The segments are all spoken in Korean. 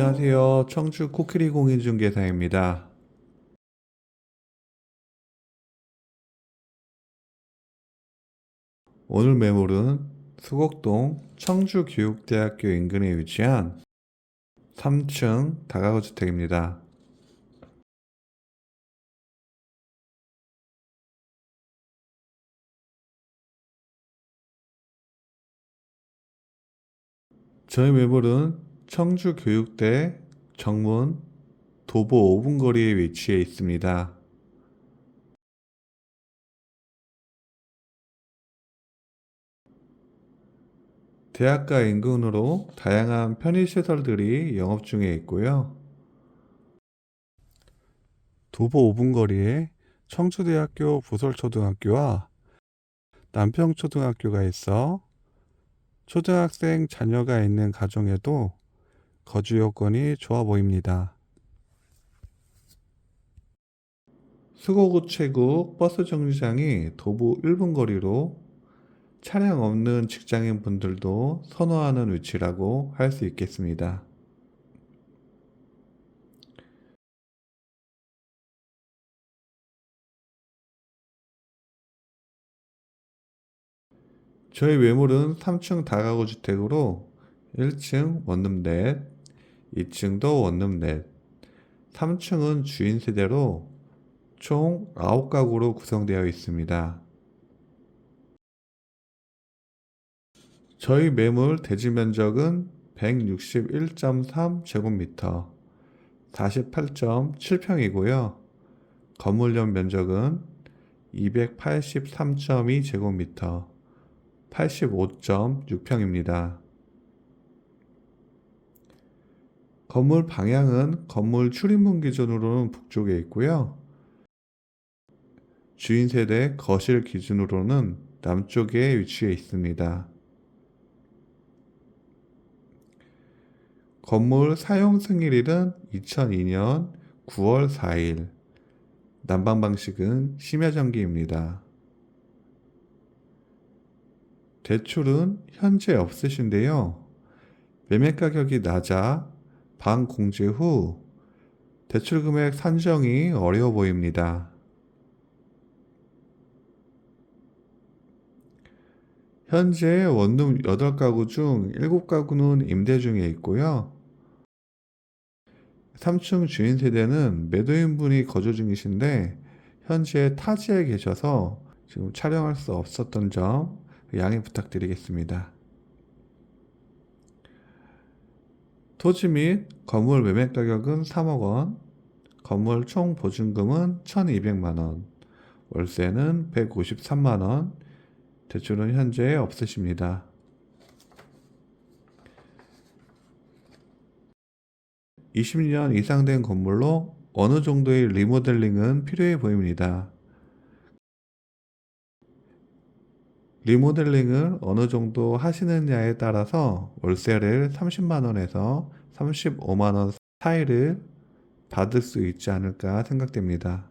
안녕하세요. 청주 코끼리 공인중개사입니다. 오늘 매물은 수곡동 청주교육대학교 인근에 위치한 3층 다가구 주택입니다. 저희 매물은 청주 교육대 정문 도보 5분 거리에 위치해 있습니다. 대학가 인근으로 다양한 편의시설들이 영업 중에 있고요. 도보 5분 거리에 청주대학교 부설초등학교와 남평초등학교가 있어 초등학생 자녀가 있는 가정에도 거주 여건이 좋아 보입니다. 수고구체국 버스 정류장이 도보 1분 거리로 차량 없는 직장인 분들도 선호하는 위치라고 할 수 있겠습니다. 저희 매물은 3층 다가구 주택으로 1층 원룸 넷, 2층도 원룸 넷, 3층은 주인 세대로 총 9가구로 구성되어 있습니다. 저희 매물 대지 면적은 161.3 제곱미터, 48.7평이고요. 건물용 면적은 283.2 제곱미터, 85.6평입니다. 건물 방향은 건물 출입문 기준으로는 북쪽에 있고요. 주인 세대 거실 기준으로는 남쪽에 위치해 있습니다. 건물 사용 승일일은 2002년 9월 4일. 난방 방식은 심야 전기입니다. 대출은 현재 없으신데요. 매매 가격이 낮아 방 공제 후 대출 금액 산정이 어려워 보입니다. 현재 원룸 8가구 중 7가구는 임대 중에 있고요. 3층 주인 세대는 매도인분이 거주 중이신데 현재 타지에 계셔서 지금 촬영할 수 없었던 점 양해 부탁드리겠습니다. 토지 및 건물 매매 가격은 3억 원, 건물 총 보증금은 1,200만 원, 월세는 153만 원, 대출은 현재 없으십니다. (20년) 이상 된 건물로 어느 정도의 리모델링은 필요해 보입니다. 리모델링을 어느 정도 하시느냐에 따라서 월세를 30만 원에서 35만 원 사이를 받을 수 있지 않을까 생각됩니다.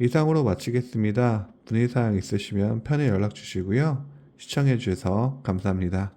이상으로 마치겠습니다. 문의사항 있으시면 편히 연락 주시고요. 시청해 주셔서 감사합니다.